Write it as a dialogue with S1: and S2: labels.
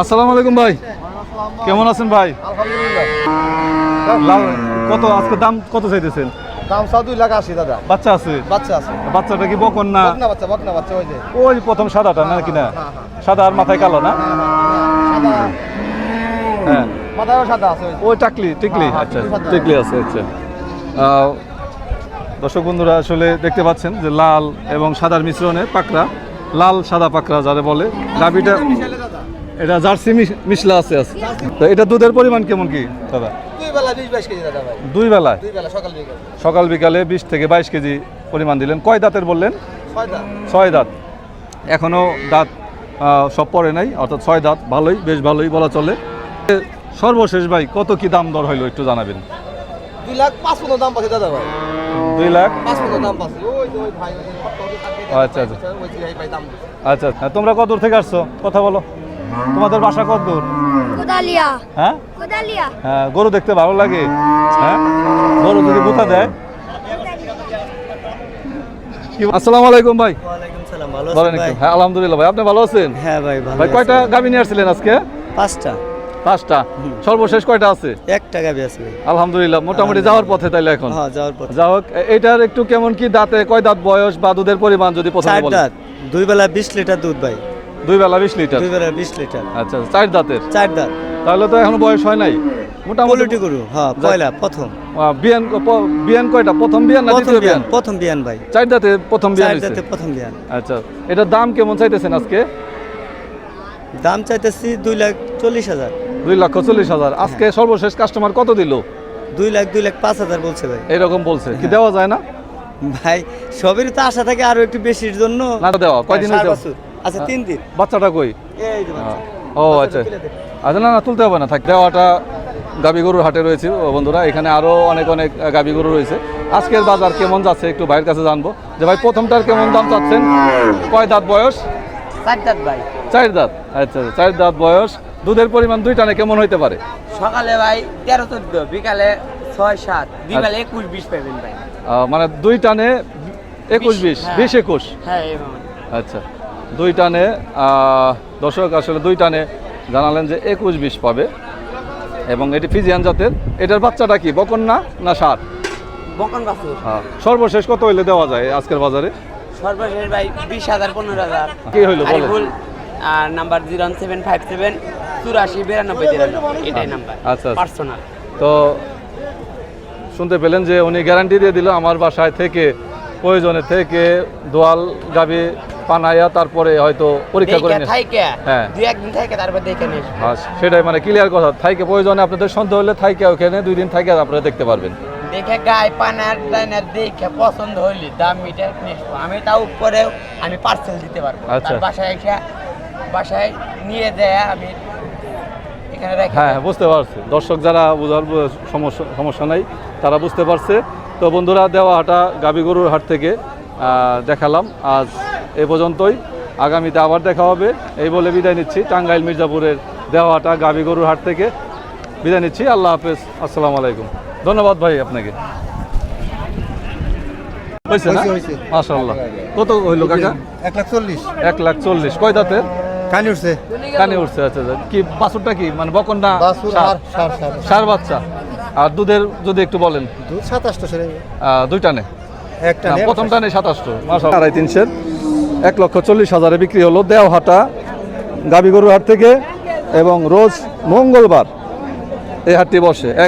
S1: আসসালামু আলাইকুম ভাই। কেমন আছেন ভাই? কত আজকে দাম কত চাইতেছেন?
S2: দাম দুই লাখ আশি দাদা।
S1: বাচ্চা আছে?
S2: বাচ্চা আছে।
S1: বাচ্চাটা কি বকন না?
S2: বাচ্চা বকনা বাচ্চা ওই যে।
S1: ওই প্রথম সাদাটা নাকি না?
S2: হ্যাঁ, হ্যাঁ।
S1: সাদা আর মাথায় কালো না? হ্যাঁ
S2: মাথায়ও সাদা আছে ওই।
S1: টাকলি টিকলি?
S2: হ্যাঁ, হ্যাঁ,
S1: আচ্ছা
S2: টিকলি
S1: আছে আচ্ছা। দর্শক বন্ধুরা আসলে দেখতে পাচ্ছেন যে লাল এবং সাদার মিশ্রণে পাকড়া লাল সাদা পাকড়া যারা বলে। গাভিটা এটা জার্সি মিশ- মিশলা আছে আছে তো এটা দুধের পরিমাণ কেমন কি দাদা?
S2: দুই বেলা বিশ বাইশ কেজি দাদা ভাই।
S1: দুই বেলায়
S2: দুই বেলা সকাল বিকেল।
S1: সকাল বিকালে বিশ থেকে বাইশ কেজি পরিমাণ দিলেন। কয় দাঁতের বললেন?
S2: ছয়
S1: দাঁত। এখনও দাঁত। সব পড়ে নাই অর্থাৎ ছয় দাঁত। ভালোই বেশ ভালোই বলা চলে। সর্বশেষ ভাই কত কি দাম দর হইল একটু জানাবেন?
S2: দুই লাখ পাঁচ পনেরো দাম পাচ্ছে দাদা ভাই।
S1: দুই লাখ?
S2: পাঁচ পনেরো দাম পাচ্ছে।
S1: আচ্ছা, আচ্ছা। আচ্ছা হ্যাঁ, তোমরা কত দূর থেকে আসছো? কথা বলো। তোমাদের বাসা কত দূর?
S3: কোদালিয়া।
S1: হ্যাঁ?
S3: কোদালিয়া।
S1: হ্যাঁ গরু দেখতে ভালো লাগে। হ্যাঁ? গরু যদি গুতা দেয়? আসসালামু আলাইকুম ভাই। বলেন একটু। হ্যাঁ আলহামদুলিল্লাহ ভাই আপনি ভালো আছেন?
S4: হ্যাঁ ভাই ভালো
S1: ভাই কয়টা গাভী নিয়ে আসছিলেন আজকে?
S4: পাঁচটা।
S1: পাঁচটা। সর্বশেষ কয়টা আছে? আলহামদুলিল্লাহ মোটামুটি যাওয়ার পথে তাইলে এখন।
S4: হ্যাঁ যাওয়ার
S1: এটার একটু কেমন কি দাঁতে কয় দাঁত বয়স বা দুধের পরিমাণ যদি বলেন?
S4: দুই বেলা বিশ লিটার দুধ ভাই।
S1: দুই বেলা বিশ লিটার?
S4: দুই বেলা বিশ লিটার।
S1: আচ্ছা চার দাঁতের?
S4: চার দাঁত।
S1: তাহলে তো এখন বয়স হয় নাই। মোটামুটি
S4: গরু হ্যাঁ পয়লা প্রথম।
S1: বিয়ান বিয়ান কয়টা? প্রথম বিয়ান না
S4: প্রথম
S1: দ্বিতীয়
S4: বিয়ান প্রথম বিয়ান ভাই।
S1: চার দাঁতে প্রথম বিয়ান
S4: চার দাঁতে প্রথম বিয়ান।
S1: আচ্ছা এটার দাম কেমন চাইতেছেন আজকে?
S4: দাম চাইতেছি দুই লাখ চল্লিশ হাজার।
S1: দুই লক্ষ চল্লিশ হাজার। আজকে সর্বশেষ কাস্টমার কত দিল?
S4: দুই লাখ দুই লাখ পাঁচ হাজার বলছে ভাই।
S1: এরকম বলছে কি দেওয়া যায় না?
S4: ভাই সবেরই তো আশা থাকে আরও একটু বেশির জন্য।
S1: না দেওয়া কয়দিন
S4: হ্যাঁ। আচ্ছা তিন দিন।
S1: বাচ্চাটা কই?
S4: এই যে বাচ্চা।
S1: ও আচ্ছা। আচ্ছা না না তুলতে হবে না থাক দেওয়াটা গাবি গরুর হাটে রয়েছে ও বন্ধুরা এখানে আরও অনেক অনেক গাবি গরু রয়েছে। আজকের বাজার কেমন যাচ্ছে একটু ভাইয়ের কাছে জানব। যে ভাই প্রথমটার কেমন দাম চাচ্ছেন? কয় দাঁত বয়স?
S5: চার দাঁত ভাই।
S1: চার দাঁত। আচ্ছা আচ্ছা, চার দাঁত বয়স। দুধের পরিমাণ দুই টানে কেমন হইতে পারে?
S5: সকালে ভাই তেরো চোদ্দ বিকালে ছয় সাত বিকালে একুশ বিশ পাবেন ভাই।
S1: মানে দুই টানে একুশ বিশ
S5: হ্যাঁ।
S1: বিশ একুশ।
S5: হ্যাঁ
S1: আচ্ছা। দুই টানে দর্শক আসলে দুই টানে জানালেন যে একুশ বিশ পাবে। এবং এটি ফিজিয়ান জাতের। এটার বাচ্চাটা কি বকন না না সার
S5: বকন
S1: হ্যাঁ সর্বশেষ কত হইলে দেওয়া যায় আজকের বাজারে?
S5: সর্বশেষ ভাই বিশ হাজার পনেরো হাজার।
S1: কি হইল
S5: number zero seven five seven চুরাশি বিরানব্বই এটাই নাম্বার
S1: আচ্ছা, আচ্ছা।
S5: পার্সোনাল।
S1: তো শুনতে পেলেন যে উনি গ্যারান্টি দিয়ে দিল আমার বাসায় থেকে প্রয়োজনে থেকে দোয়াল গাবি পানাইয়া তারপরে হয়তো পরীক্ষা করে হ্যাঁ।
S5: দুই একদিন তারপর দেখে নিস
S1: হ্যাঁ, সেটাই মানে ক্লিয়ার কথা। থাইকে প্রয়োজনে আপনাদের সন্দেহ হলে থাইকে ওখানে দুই দিন থাইকে আপনারা দেখতে পারবেন।
S5: দেখে গায়ে পানার ডাইনার দেখে পছন্দ হইলি দাম মিটে নিসবো আমি তাও উপরে আমি পার্সেল দিতে পারব।
S1: আচ্ছা।
S5: বাসায় এসে বাসায় নিয়ে যায় আমি এখানে
S1: হ্যাঁ বুঝতে পারছি। দর্শক যারা বোঝার সমস্যা সমস্যা নাই তারা বুঝতে পারছে। তো বন্ধুরা দেওয়া হাটা গাবি গরুর হাট থেকে দেখালাম। আজ এ পর্যন্তই। আগামীতে আবার দেখা হবে। এই বলে বিদায় নিচ্ছি। টাঙ্গাইল মির্জাপুরের দেওয়াটা গাবি গরুর হাট থেকে। বিদায় নিচ্ছি। আল্লাহ হাফেজ। আসসালামু আলাইকুম। ধন্যবাদ ভাই আপনাকে। হয়েছে না। মাশাল্লাহ কত হইল কাকা?
S2: এক লাখ চল্লিশ।
S1: এক লাখ চল্লিশ। কয় দাঁতের?
S2: কানি উঠছে।
S1: কানে উঠছে আচ্ছা আচ্ছা। কি বাছুরটা কি? মানে
S2: সার?
S1: বাচ্চা। আর দুধের যদি একটু বলেন।
S2: দুধ সাতাশটা একটা নেই,
S1: সাতাশটো। আড়াই তিনশের এক লক্ষ চল্লিশ হাজারে বিক্রি হলো দেওহাটা গাবিগরু হাট থেকে এবং রোজ মঙ্গলবার এই হাটটি বসে। এক